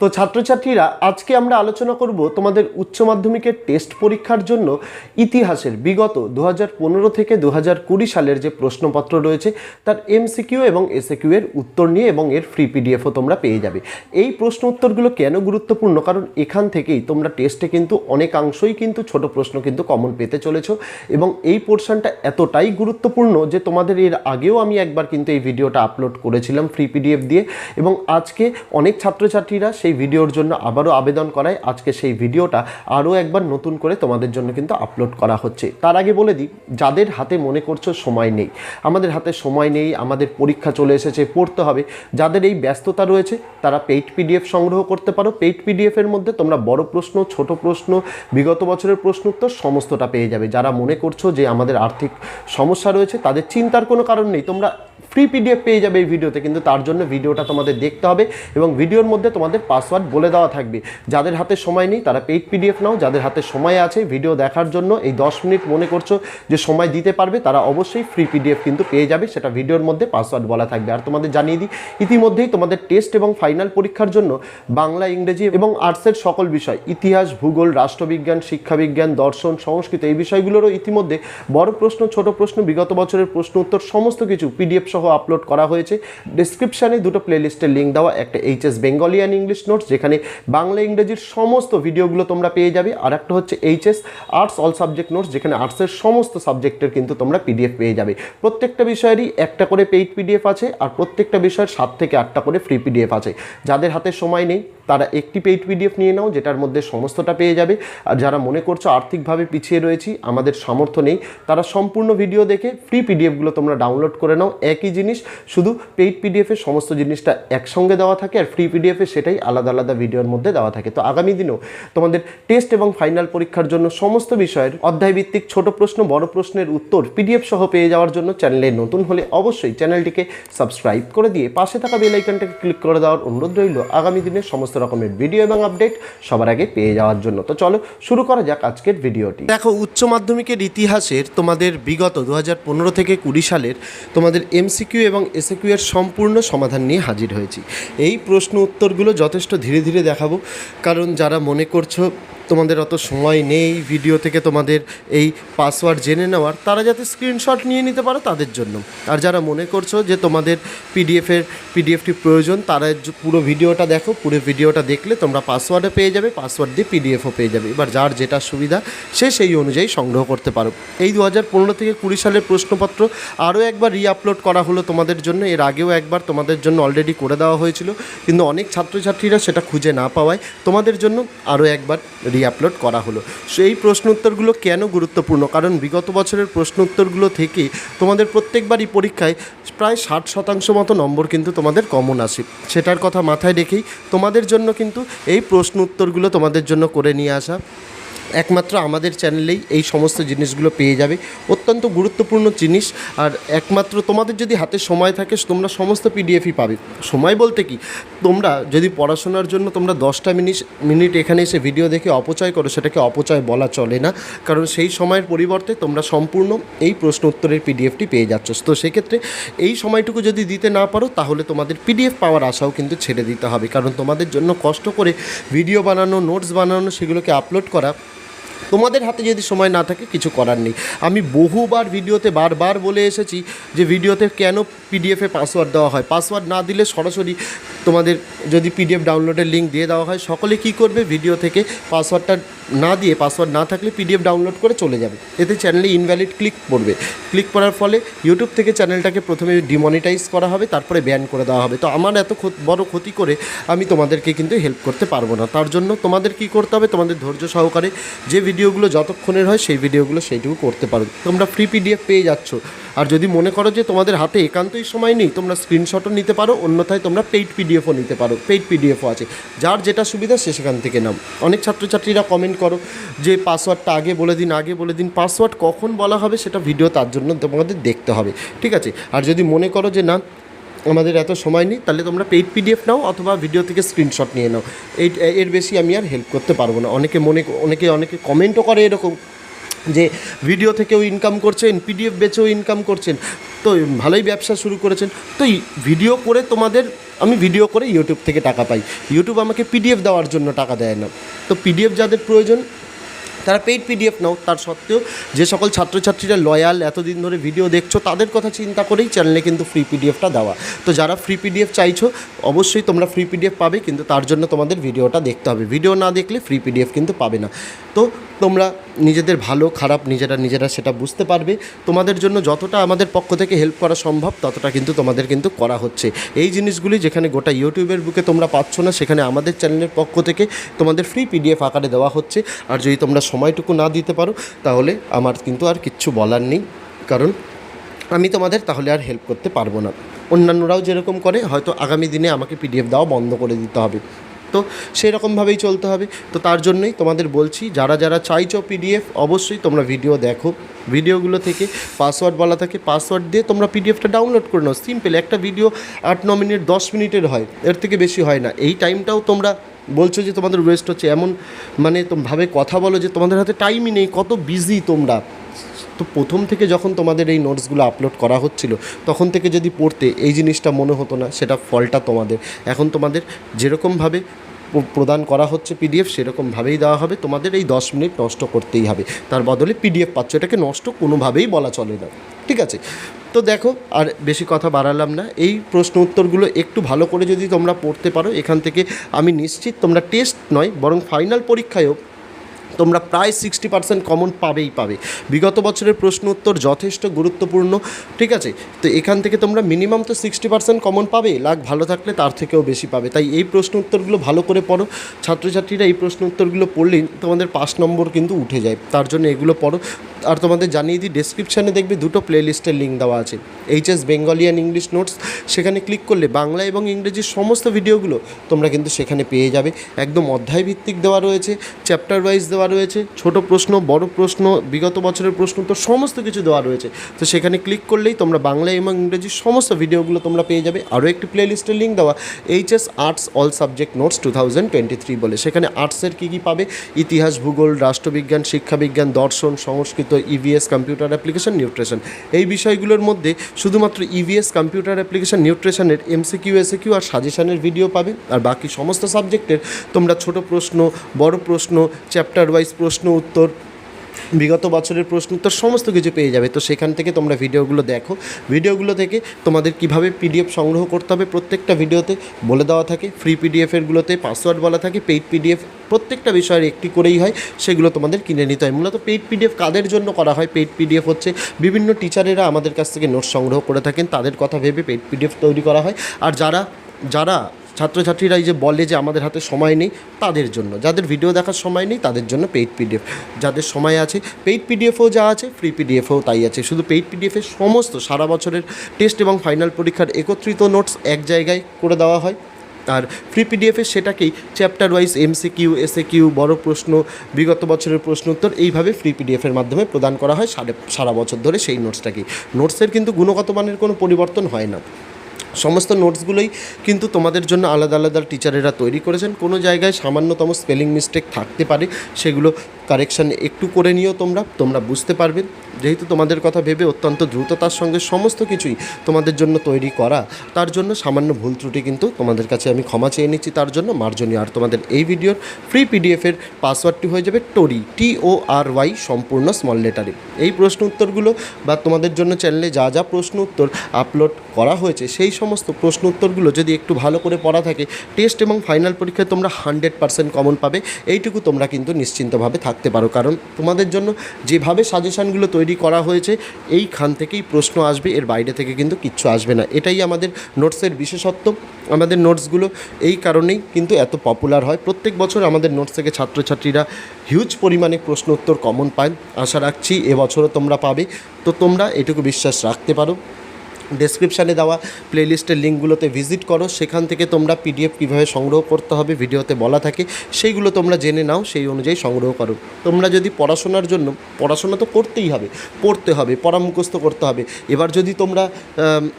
তো ছাত্রছাত্রীরা, আজকে আমরা আলোচনা করব তোমাদের উচ্চ মাধ্যমিকের টেস্ট পরীক্ষার জন্য ইতিহাসের বিগত দু হাজার পনেরো থেকে দু হাজার কুড়ি সালের যে প্রশ্নপত্র রয়েছে, তার এমসিকিউ এবং এসএকিউ এর উত্তর নিয়ে এবং এর ফ্রি পিডিএফও তোমরা পেয়ে যাবে। এই প্রশ্ন উত্তরগুলো কেন গুরুত্বপূর্ণ? কারণ এখান থেকেই তোমরা টেস্টে কিন্তু অনেকাংশই কিন্তু ছোট প্রশ্ন কিন্তু কমন পেতে চলেছো এবং এই পোর্শনটা এতটাই গুরুত্বপূর্ণ যে তোমাদের এর আগেও আমি একবার কিন্তু এই ভিডিওটা আপলোড করেছিলাম ফ্রি পিডিএফ দিয়ে এবং আজকে অনেক ছাত্রছাত্রীরা সেই ভিডিওর জন্য আবারও আবেদন করায় আজকে সেই ভিডিওটা আরও একবার নতুন করে তোমাদের জন্য কিন্তু আপলোড করা হচ্ছে। তার আগে বলে দিই, যাদের হাতে মনে করছ সময় নেই, আমাদের হাতে সময় নেই, আমাদের পরীক্ষা চলে এসেছে, পড়তে হবে, যাদের এই ব্যস্ততা রয়েছে, তারা পেইড পিডিএফ সংগ্রহ করতে পারো। পেইড পিডিএফের মধ্যে তোমরা বড় প্রশ্ন, ছোট প্রশ্ন, বিগত বছরের প্রশ্ন উত্তর সমস্তটা পেয়ে যাবে। যারা মনে করছ যে আমাদের আর্থিক সমস্যা রয়েছে, তাদের চিন্তার কোনো কারণ নেই। তোমরা ফ্রি পিডিএফ পেয়ে যাবে এই ভিডিওতে, কিন্তু তার জন্য ভিডিওটা তোমাদের দেখতে হবে এবং ভিডিওর মধ্যে তোমাদের পাসওয়ার্ড বলে দেওয়া থাকবে। যাদের হাতে সময় নেই, তারা পেইড পিডিএফ নাও, যাদের হাতে সময় আছে ভিডিও দেখার জন্য এই দশ মিনিট মনে করছ যে সময় দিতে পারবে, তারা অবশ্যই ফ্রি পিডিএফ কিন্তু পেয়ে যাবে, সেটা ভিডিওর মধ্যে পাসওয়ার্ড বলা থাকবে। আর তোমাদের জানিয়ে দিই, ইতিমধ্যেই তোমাদের টেস্ট এবং ফাইনাল পরীক্ষার জন্য বাংলা, ইংরেজি এবং আর্টসের সকল বিষয়, ইতিহাস, ভূগোল, রাষ্ট্রবিজ্ঞান, শিক্ষাবিজ্ঞান, দর্শন, সংস্কৃত, এই বিষয়গুলোরও ইতিমধ্যে বড় প্রশ্ন, ছোট প্রশ্ন, বিগত বছরের প্রশ্ন, উত্তর, সমস্ত কিছু পিডিএফ সহ আপলোড করা হয়েছে। ডিসক্রিপশানে দুটো প্লেলিস্টের লিঙ্ক দেওয়া, একটা HS Bengali and English notes যেখানে বাংলা, ইংরেজির সমস্ত ভিডিওগুলো তোমরা পেয়ে যাবে। আর একটা হচ্ছে HS arts all subject notes যেখানে আর্টসের সমস্ত সাবজেক্টের কিন্তু তোমরা পিডিএফ পেয়ে যাবে। প্রত্যেকটা বিষয়েরই একটা করে পেইড পিডিএফ আছে, আর প্রত্যেকটা বিষয়ের সাত থেকে আটটা করে ফ্রি পিডিএফ আছে। যাদের হাতে সময় নেই, তারা একটি পেইড পিডিএফ নিয়ে নাও, যেটার মধ্যে সমস্তটা পেয়ে যাবে। আর যারা মনে করছ আর্থিকভাবে পিছিয়ে রয়েছি, আমাদের সামর্থ্য নেই, তারা সম্পূর্ণ ভিডিও দেখে ফ্রি পিডিএফগুলো তোমরা ডাউনলোড করে নাও। একই জিনিস, শুধু পেইড পিডিএফের সমস্ত জিনিসটা একসঙ্গে দেওয়া থাকে আর ফ্রি পিডিএফে সেটাই আলাদা আলাদা ভিডিওর মধ্যে দেওয়া থাকে। তো আগামী দিনেও তোমাদের টেস্ট এবং ফাইনাল পরীক্ষার জন্য সমস্ত বিষয়ের অধ্যায়ভিত্তিক ছোট প্রশ্ন, বড় প্রশ্নের উত্তর পিডিএফ সহ পেয়ে যাওয়ার জন্য চ্যানেলে নতুন হলে অবশ্যই চ্যানেলটিকে সাবস্ক্রাইব করে দিয়ে পাশে থাকা বেল আইকনটাকে ক্লিক করে দেওয়ার অনুরোধ রইল। আগামী দিনে সমস্ত রকমের ভিডিও এবং আপডেট সবার আগে পেয়ে যাওয়ার জন্য। তো চলো শুরু করা যাক আজকের ভিডিওটি দেখো, উচ্চ মাধ্যমিকের ইতিহাসের তোমাদের বিগত দু হাজার পনেরো থেকে কুড়ি সালের তোমাদের এমসিকিউ এবং এসএকিউ এর সম্পূর্ণ সমাধান নিয়ে হাজির হয়েছি। এই প্রশ্ন উত্তরগুলো যথেষ্ট ধীরে ধীরে দেখাবো। কারণ যারা মনে করছ তোমাদের অত সময় নেই ভিডিও থেকে তোমাদের এই পাসওয়ার্ড জেনে নেওয়ার, তারা যাতে স্ক্রিনশট নিয়ে নিতে পারো তাদের জন্য। আর যারা মনে করছ যে তোমাদের পিডিএফের পিডিএফটি প্রয়োজন, তারা পুরো ভিডিওটা দেখো, পুরো ভিডিওটা দেখলে তোমরা পাসওয়ার্ডও পেয়ে যাবে পাসওয়ার্ড দিয়ে পিডিএফও পেয়ে যাবে। এবার যার যেটা সুবিধা, সে সেই অনুযায়ী সংগ্রহ করতে পারো। এই দু হাজার পনেরো থেকে কুড়ি সালের প্রশ্নপত্র আরও একবার রিআপলোড করা হলো তোমাদের জন্য। এর আগেও একবার তোমাদের জন্য অলরেডি করে দেওয়া হয়েছিল। কিন্তু অনেক ছাত্রছাত্রীরা সেটা খুঁজে না পাওয়ায় তোমাদের জন্য আরও একবার রিআপলোড করা হলো। সো এই প্রশ্ন উত্তরগুলো কেন গুরুত্বপূর্ণ? কারণ বিগত বছরের প্রশ্ন উত্তরগুলো থেকে তোমাদের প্রত্যেকবারই পরীক্ষায় প্রায় ষাট শতাংশ মতো নম্বর কিন্তু তোমাদের কমন আসে সেটার কথা মাথায় রেখেই তোমাদের জন্য কিন্তু এই প্রশ্ন উত্তরগুলো তোমাদের জন্য করে নিয়ে আসা। একমাত্র আমাদের চ্যানেলেই এই সমস্ত জিনিসগুলো পেয়ে যাবে। অত্যন্ত গুরুত্বপূর্ণ জিনিস। আর একমাত্র তোমাদের যদি হাতে সময় থাকে, তোমরা সমস্ত পিডিএফই পাবে। সময় বলতে কি? তোমরা যদি পড়াশোনার জন্য তোমরা দশটা মিনিট মিনিট এখানে এসে ভিডিও দেখে অপচয় করো, সেটাকে অপচয় বলা চলে না। কারণ সেই সময়ের পরিবর্তে তোমরা সম্পূর্ণ এই প্রশ্ন উত্তরের পিডিএফটি পেয়ে যাচ্ছ। তো সেক্ষেত্রে এই সময়টুকু যদি দিতে না পারো, তাহলে তোমাদের পিডিএফ পাওয়ার আশাও কিন্তু ছেড়ে দিতে হবে। কারণ তোমাদের জন্য কষ্ট করে ভিডিও বানানো নোটস বানানো, সেগুলোকে আপলোড করা তোমাদের হাতে যদি সময় না থাকে, কিছু করার নেই। আমি বহুবার ভিডিওতে বারবার বলে এসেছি যে ভিডিওতে কেন পিডিএফে পাসওয়ার্ড দেওয়া হয়। পাসওয়ার্ড না দিলে সরাসরি তোমাদের যদি পিডিএফ ডাউনলোডের লিঙ্ক দিয়ে দেওয়া হয়, সকলে কি করবে? ভিডিও থেকে পাসওয়ার্ডটা না দিয়ে পাসওয়ার্ড না থাকলে পিডিএফ ডাউনলোড করে চলে যাবে। এতে চ্যানেলে ইনভ্যালিড ক্লিক পড়বে। ক্লিক করার ফলে ইউটিউব থেকে চ্যানেলটাকে প্রথমে ডিমনিটাইজ করা হবে, তারপরে ব্যান করে দেওয়া হবে। তো আমার এত বড় ক্ষতি করে আমি তোমাদেরকে কিন্তু হেল্প করতে পারব না। তার জন্য তোমাদের কি করতে হবে? তোমাদের ধৈর্য সহকারে যে ভিডিওগুলো যতক্ষণের হয় সেই ভিডিওগুলো সেইটুকু করতে পারো। তোমরা ফ্রি পিডিএফ পেয়ে যাচ্ছ। আর যদি মনে করো যে তোমাদের হাতে একান্তই সময় নেই, তোমরা স্ক্রিনশটও নিতে পারো, অন্যথায় তোমরা পেইড পিডিএফও নিতে পারো। পেইড পিডিএফও আছে। যার যেটা সুবিধা সে সেখান থেকে নাও। অনেক ছাত্রছাত্রীরা কমেন্ট করো যে পাসওয়ার্ডটা আগে বলে দিন, আগে বলে দিন পাসওয়ার্ড কখন বলা হবে সেটা ভিডিও তার জন্য তোমাদের দেখতে হবে। ঠিক আছে? আর যদি মনে করো যে না আমাদের এত সময় নেই, তাহলে তোমরা পেইড পিডিএফ নাও অথবা ভিডিও থেকে স্ক্রিনশট নিয়ে নাও। এই, এর বেশি আমি আর হেল্প করতে পারব না। অনেকে মনে, অনেকে অনেকে কমেন্টও করে এরকম যে ভিডিও থেকেও ইনকাম করছেন পিডিএফ বেচেও ইনকাম করছেন। তো ভালোই ব্যবসা শুরু করেছেন। তো ভিডিও করে তোমাদের, আমি ভিডিও করে ইউটিউব থেকে টাকা পাই। ইউটিউব আমাকে পিডিএফ দেওয়ার জন্য টাকা দেয় না। তো পিডিএফ যাদের প্রয়োজন তারা পেইড পিডিএফ নাও, তার সত্ত্বেও যে সকল ছাত্রছাত্রীরা লয়াল এতদিন ধরে ভিডিও দেখছ, তাদের কথা চিন্তা করেই চ্যানেলে কিন্তু ফ্রি পিডিএফটা দেওয়া। তো যারা ফ্রি পিডিএফ চাইছো, অবশ্যই তোমরা ফ্রি পিডিএফ পাবে, কিন্তু তার জন্য তোমাদের ভিডিওটা দেখতে হবে। ভিডিও না দেখলে ফ্রি পিডিএফ কিন্তু পাবে না। তো তোমরা নিজেদের ভালো, খারাপ নিজেরা নিজেরা সেটা বুঝতে পারবে। তোমাদের জন্য যতটা আমাদের পক্ষ থেকে হেল্প করা সম্ভব, ততটা কিন্তু তোমাদের কিন্তু করা হচ্ছে। এই জিনিসগুলি যেখানে গোটা ইউটিউবের বুকে তোমরা পাচ্ছ না, সেখানে আমাদের চ্যানেলের পক্ষ থেকে তোমাদের ফ্রি পিডিএফ আকারে দেওয়া হচ্ছে। আর যদি তোমরা সময়টুকু না দিতে পারো, তাহলে আমার কিন্তু আর কিচ্ছু বলার নেই। কারণ আমি তোমাদের তাহলে আর হেল্প করতে পারব না। অন্যান্যরাও যেরকম করে, হয়তো আগামী দিনে আমাকে পিডিএফ দেওয়া বন্ধ করে দিতে হবে। তো সেই রকমভাবেই চলতে হবে। তো তার জন্যই তোমাদের বলছি, যারা যারা চাইছো পিডিএফ অবশ্যই তোমরা ভিডিও দেখো। ভিডিওগুলো থেকে পাসওয়ার্ড বলা থাকে পাসওয়ার্ড দিয়ে তোমরা পিডিএফটা ডাউনলোড করে নাও। সিম্পল একটা ভিডিও আট, ন মিনিট, দশ মিনিটের হয়। এর থেকে বেশি হয় না। এই টাইমটাও তোমরা বলছো যে তোমাদের ওয়েস্ট হচ্ছে। এমন মানে ভাবে কথা বলো যে তোমাদের হাতে টাইমই নেই। কত বিজি তোমরা। তো প্রথম থেকে যখন তোমাদের এই নোটসগুলো আপলোড করা হচ্ছিল, তখন থেকে যদি পড়তে এই জিনিসটা মনে হতো না, সেটা ফলটা তোমাদের। এখন তোমাদের যেরকমভাবে প্রদান করা হচ্ছে পিডিএফ সেরকমভাবেই দেওয়া হবে। তোমাদের এই দশ মিনিট নষ্ট করতেই হবে। তার বদলে পিডিএফ পাচ্ছ, এটাকে নষ্ট কোনোভাবেই বলা চলে না। ঠিক আছে? তো দেখো, আর বেশি কথা বাড়ালাম না। এই প্রশ্ন উত্তরগুলো একটু ভালো করে যদি তোমরা পড়তে পারো, এখান থেকে আমি নিশ্চিত তোমরা টেস্ট নয়, বরং ফাইনাল পরীক্ষায়ও তোমরা প্রায় সিক্সটি পার্সেন্ট কমন পাবেই পাবে। বিগত বছরের প্রশ্ন উত্তর যথেষ্ট গুরুত্বপূর্ণ, ঠিক আছে? তো এখান থেকে তোমরা মিনিমাম তো সিক্সটি পার্সেন্ট কমন পাবে লাখ ভালো থাকলে তার থেকেও বেশি পাবে। তাই এই প্রশ্ন উত্তরগুলো ভালো করে পড়ো। ছাত্রছাত্রীরা এই প্রশ্ন উত্তরগুলো পড়লেই তোমাদের পাঁচ নম্বর কিন্তু উঠে যায়। তার জন্য এগুলো পড়ো। আর তোমাদের জানিয়ে দিই ডেসক্রিপশানে দেখবে দুটো প্লেলিস্টের লিঙ্ক দেওয়া আছে। HS Bengali and English notes সেখানে ক্লিক করলে বাংলা এবং ইংরেজির সমস্ত ভিডিওগুলো তোমরা কিন্তু সেখানে পেয়ে যাবে। একদম অধ্যায় ভিত্তিক দেওয়া রয়েছে। চ্যাপ্টার ওয়াইজ দেওয়া রয়েছে, ছোট প্রশ্ন, বড় প্রশ্ন, বিগত বছরের প্রশ্ন, তো সমস্ত কিছু দেওয়া রয়েছে। তো সেখানে ক্লিক করলেই তোমরা বাংলা এবং ইংরেজির সমস্ত ভিডিওগুলো তোমরা পেয়ে যাবে। আরও একটি প্লেলিস্টের লিঙ্ক দেওয়া HS arts all subject notes two thousand twenty three বলে। সেখানে আর্টসের কী কী পাবে? ইতিহাস, ভূগোল, রাষ্ট্রবিজ্ঞান, শিক্ষাবিজ্ঞান, দর্শন, Sanskrit EVS computer application nutrition এই বিষয়গুলোর মধ্যে শুধুমাত্র ইভিএস কম্পিউটার অ্যাপ্লিকেশন নিউট্রিশনের এমসিকিউ এসিকিউ আর সাজেশনের ভিডিও পাবে। আর বাকি সমস্ত সাবজেক্টের তোমরা ছোট প্রশ্ন, বড় প্রশ্ন চ্যাপ্টার ওয়াইজ প্রশ্ন, উত্তর, বিগত বছরের প্রশ্ন, উত্তর সমস্ত কিছু পেয়ে যাবে। তো সেখান থেকে তোমরা ভিডিওগুলো দেখো। ভিডিওগুলো থেকে তোমাদের কীভাবে পিডিএফ সংগ্রহ করতে হবে প্রত্যেকটা ভিডিওতে বলে দেওয়া থাকে। ফ্রি পিডিএফেরগুলোতে পাসওয়ার্ড বলা থাকে। পেইড পিডিএফ প্রত্যেকটা বিষয়ের একটি করেই হয়, সেগুলো তোমাদের কিনে নিতে হয়। মূলত পেইড পিডিএফ কাদের জন্য করা হয়? পেইড পিডিএফ হচ্ছে বিভিন্ন টিচারেরা আমাদের কাছ থেকে নোটস সংগ্রহ করে থাকেন। তাদের কথা ভেবে পেইড পিডিএফ তৈরি করা হয়। আর যারা যারা ছাত্রছাত্রীরা এই যে বলে যে আমাদের হাতে সময় নেই তাদের জন্য। যাদের ভিডিও দেখার সময় নেই তাদের জন্য পেইড পিডিএফ যাদের সময় আছে পেইড পিডিএফও যা আছে ফ্রি পিডিএফও তাই আছে। শুধু পেইড পিডিএফের সমস্ত সারা বছরের টেস্ট এবং ফাইনাল পরীক্ষার একত্রিত নোটস এক জায়গায় করে দেওয়া হয়। আর ফ্রি পিডিএফে সেটাকেই chapter wise MCQ SAQ বড় প্রশ্ন, বিগত বছরের প্রশ্ন উত্তর এইভাবে ফ্রি পিডিএফের মাধ্যমে প্রদান করা হয় সারা বছর ধরে সেই নোটসটাকেই নোটসের কিন্তু গুণগত মানের কোনো পরিবর্তন হয় না। সমস্ত নোটসগুলোই কিন্তু তোমাদের জন্য আলাদা আলাদা টিচারেরা তৈরি করেছেন। কোনো জায়গায় সামান্যতম স্পেলিং মিস্টেক থাকতে পারে, সেগুলো কারেকশান একটু করে নিও তোমরা তোমরা বুঝতে পারবে। যেহেতু তোমাদের কথা ভেবে অত্যন্ত দ্রুততার সঙ্গে সমস্ত কিছুই তোমাদের জন্য তৈরি করা, তার জন্য সামান্য ভুল ত্রুটি কিন্তু তোমাদের কাছে আমি ক্ষমা চেয়ে নিচ্ছি, তার জন্য মার্জনীয় আর তোমাদের এই ভিডিওর ফ্রি পিডিএফের পাসওয়ার্ডটি হয়ে যাবে tory T O R Y সম্পূর্ণ স্মল লেটারে এই প্রশ্ন উত্তরগুলো বা তোমাদের জন্য চ্যানেলে যা যা প্রশ্ন উত্তর আপলোড করা হয়েছে, সেই সমস্ত প্রশ্ন উত্তরগুলো যদি একটু ভালো করে পড়া থাকে টেস্ট এবং ফাইনাল পরীক্ষায় তোমরা হান্ড্রেড পার্সেন্ট কমন পাবে। এইটুকু তোমরা কিন্তু নিশ্চিন্তভাবে থাকতে পারো। কারণ তোমাদের জন্য যেভাবে সাজেশানগুলো তৈরি করা হয়েছে, এইখান থেকেই প্রশ্ন আসবে। এর বাইরে থেকে কিন্তু কিচ্ছু আসবে না। এটাই আমাদের নোটসের বিশেষত্ব। আমাদের নোটসগুলো এই কারণেই কিন্তু এত পপুলার হয়। প্রত্যেক বছর আমাদের নোটস থেকে ছাত্রছাত্রীরা হিউজ পরিমাণে প্রশ্ন উত্তর কমন পায়। আশা রাখছি এবছরও তোমরা পাবে। তো তোমরা এটুকু বিশ্বাস রাখতে পারো। ডেসক্রিপশানে দেওয়া প্লেলিস্টের লিঙ্কগুলোতে ভিজিট করো। সেখান থেকে তোমরা পিডিএফ কীভাবে সংগ্রহ করতে হবে, ভিডিওতে বলা থাকে, সেইগুলো তোমরা জেনে নাও, সেই অনুযায়ী সংগ্রহ করো। তোমরা যদি পড়াশোনার জন্য, পড়াশোনা তো করতেই হবে, পড়তে হবে পড়া মুখস্থ করতে হবে। এবার যদি তোমরা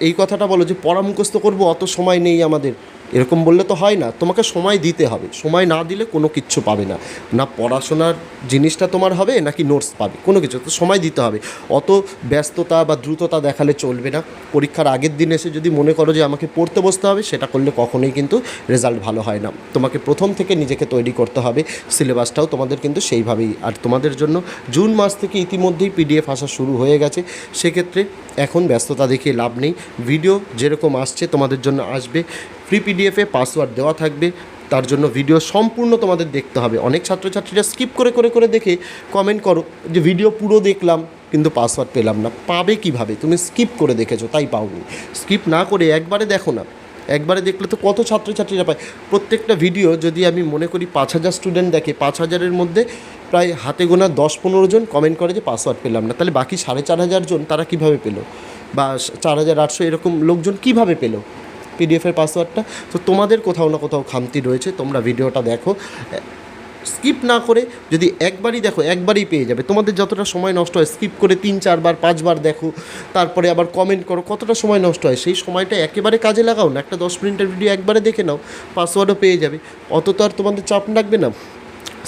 এই কথাটা বলো যে পড়া মুখস্থ করব, অত সময় নেই আমাদের। এরকম বললে তো হয় না। তোমাকে সময় দিতে হবে। সময় না দিলে কোনো কিচ্ছু পাবে না। না পড়াশোনার জিনিসটা তোমার হবে, নাকি নোটস পাবে? কোনো কিছু। তো সময় দিতে হবে। অত ব্যস্ততা বা দ্রুততা দেখালে চলবে না। পরীক্ষার আগের দিন এসে যদি মনে করো যে আমাকে পড়তে বসতে হবে, সেটা করলে কখনোই কিন্তু রেজাল্ট ভালো হয় না। তোমাকে প্রথম থেকে নিজেকে তৈরি করতে হবে। সিলেবাসটাও তোমাদের কিন্তু সেইভাবেই। আর তোমাদের জন্য জুন মাস থেকে ইতিমধ্যেই পিডিএফ আসা শুরু হয়ে গেছে। সেক্ষেত্রে এখন ব্যস্ততা দেখিয়ে লাভ নেই। ভিডিও যেরকম আসছে, তোমাদের জন্য আসবে। পিডিএফে পাসওয়ার্ড দেওয়া থাকবে। তার জন্য ভিডিও সম্পূর্ণ তোমাদের দেখতে হবে। অনেক ছাত্রছাত্রীরা স্কিপ করে করে করে দেখে কমেন্ট করো যে ভিডিও পুরো দেখলাম, কিন্তু পাসওয়ার্ড পেলাম না। পাবে কীভাবে? তুমি স্কিপ করে দেখেছ, তাই পাওনি। স্কিপ না করে একবারে দেখো না। একবারে দেখলে তো কত ছাত্রছাত্রীরা পায়। প্রত্যেকটা ভিডিও যদি আমি মনে করি পাঁচ হাজার স্টুডেন্ট দেখে, পাঁচ হাজারের মধ্যে প্রায় হাতে গোনা দশ পনেরো জন কমেন্ট করে যে পাসওয়ার্ড পেলাম না। তাহলে বাকি সাড়ে চার হাজার জন তারা কীভাবে পেল? বা চার হাজার আটশো এরকম লোকজন কীভাবে পেল? পিডিএফের পাসওয়ার্ডটা তো তোমাদের কোথাও না কোথাও খামতি রয়েছে, তোমরা ভিডিওটা দেখো। স্কিপ না করে যদি একবারই দেখো, একবারই পেয়ে যাবে। তোমাদের যতটা সময় নষ্ট হয় স্কিপ করে তিন, চারবার, পাঁচবার দেখো। তারপরে আবার কমেন্ট করো, কতটা সময় নষ্ট হয়? সেই সময়টা একেবারে কাজে লাগাও না, একটা দশ মিনিটের ভিডিও একবারে দেখে নাও পাসওয়ার্ডও পেয়ে যাবে। অত তো আর তোমাদের চাপ লাগবে না।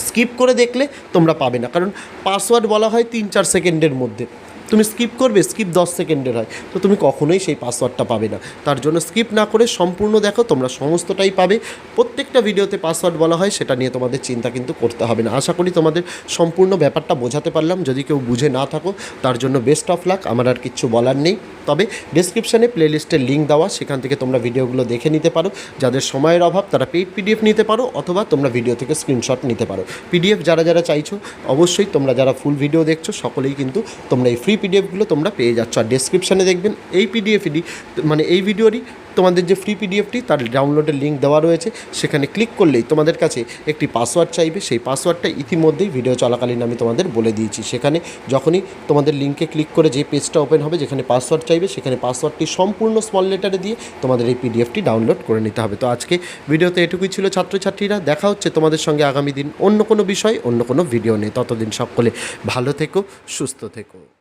স্কিপ করে দেখলে তোমরা পাবে না, কারণ পাসওয়ার্ড বলা হয় তিন, চার সেকেন্ডের মধ্যে। তুমি স্কিপ করবে স্কিপ দশ সেকেন্ডের হয়। তো তুমি কখনোই সেই পাসওয়ার্ডটা পাবে না। তার জন্য স্কিপ না করে সম্পূর্ণ দেখো, তোমরা সমস্তটাই পাবে। প্রত্যেকটা ভিডিওতে পাসওয়ার্ড বলা হয়, সেটা নিয়ে তোমাদের চিন্তা কিন্তু করতে হবে না। আশা করি তোমাদের সম্পূর্ণ ব্যাপারটা বোঝাতে পারলাম। যদি কেউ বুঝে না থাকো, তার জন্য বেস্ট অফ লাক আমার আর কিচ্ছু বলার নেই। তবে ডিসক্রিপশানে প্লেলিস্টের লিঙ্ক দেওয়া, সেখান থেকে তোমরা ভিডিওগুলো দেখে নিতে পারো। যাদের সময়ের অভাব, তারা পেইড পিডিএফ নিতে পারো, অথবা তোমরা ভিডিও থেকে স্ক্রিনশট নিতে পারো। পিডিএফ যারা যারা চাইছো, অবশ্যই তোমরা যারা ফুল ভিডিও দেখছ, সকলেই কিন্তু তোমরা এই ফ্রি পিডিএফগুলো তোমরা পেয়ে যাচ্ছ। আর ডেসক্রিপশানে দেখবেন, এই পিডিএফই মানে এই ভিডিওরই তোমাদের যে ফ্রি পিডিএফটি তার ডাউনলোডের লিঙ্ক দেওয়া রয়েছে। সেখানে ক্লিক করলেই তোমাদের কাছে একটি পাসওয়ার্ড চাইবে। সেই পাসওয়ার্ডটা ইতিমধ্যেই ভিডিও চলাকালীন আমি তোমাদের বলে দিয়েছি। সেখানে যখনই তোমাদের লিঙ্কে ক্লিক করে যে পেজটা ওপেন হবে, যেখানে পাসওয়ার্ড চাইবে সেখানে পাসওয়ার্ডটি সম্পূর্ণ স্মল লেটারে দিয়ে তোমাদের এই পিডিএফটি ডাউনলোড করে নিতে হবে। তো আজকে ভিডিওতে এটুকুই ছিল ছাত্রছাত্রীরা। দেখা হচ্ছে তোমাদের সঙ্গে আগামী দিন অন্য কোনো বিষয়, অন্য কোনো ভিডিও নেই ততদিন সকলে ভালো থেকো, সুস্থ থেকো।